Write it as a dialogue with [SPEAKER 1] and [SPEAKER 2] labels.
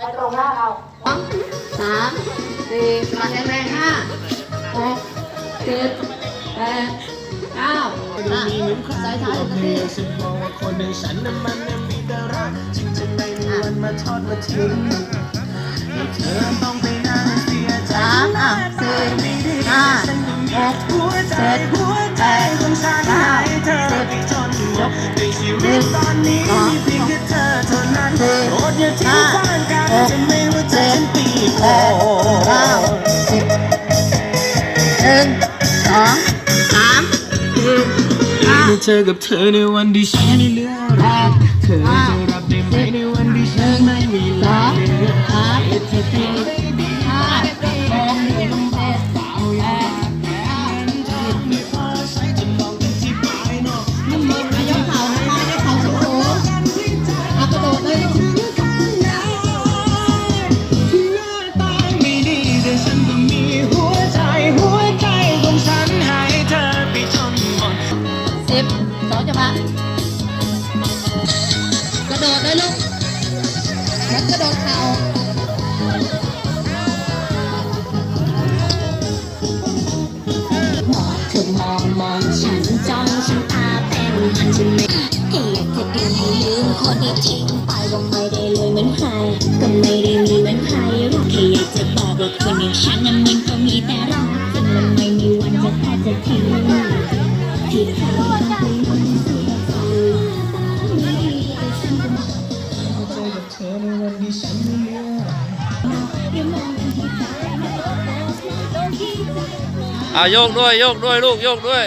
[SPEAKER 1] ไปตรงหน้าเรา
[SPEAKER 2] สองสามสี่มาแรงๆห้าหกเจ็ดแปดเก้าอะสายท้ายหนึ่งนาที
[SPEAKER 3] ฉันมองว่าคนอย่างฉันนั้นมันยังมีแต่รักจึงจะไม่มีวันมาทอดมาทิ้งเธอต้องไปนั่งเสียใจ
[SPEAKER 2] สามสี่ห้าหก
[SPEAKER 3] หัวใจ
[SPEAKER 2] เจ็ด
[SPEAKER 3] หัวใจของฉันให้เธอไปจนหมดในชีวิตตอนนี้มีเพียง เทโปรดอย่าทิ้งขว้างกันจะไม่ว่าจะฉันปีพอ
[SPEAKER 2] เก้าสิบหนึ่งสองสามสี่ห้า
[SPEAKER 3] ได้เจอกับเธอในวันที่ฉันไม่เหลืออะไรเธอจะรับได้ไหมในวันที่ฉันไม่มีแล้
[SPEAKER 2] อ
[SPEAKER 3] ว
[SPEAKER 2] ง
[SPEAKER 3] เหลือ
[SPEAKER 2] หามสี่ห้า สิบสองจังหวะกระโดดเลยลูกแล้วกระโดดเข่า
[SPEAKER 4] เธอมองมองฉันจ้องฉันตาเป็นมันฉันไม่แค่อยากจะดึงให้ลืมคนที่ทิ้งไปก็ไม่ได้เลยเหมือนใครก็ไม่ได้ อในวันที่ฉันไม่
[SPEAKER 3] เหลืออะไร
[SPEAKER 4] ได้มองกันที่ใจไม่ต้อง
[SPEAKER 5] อะโยกด้วยโยกด้วยลูกโยกด้วย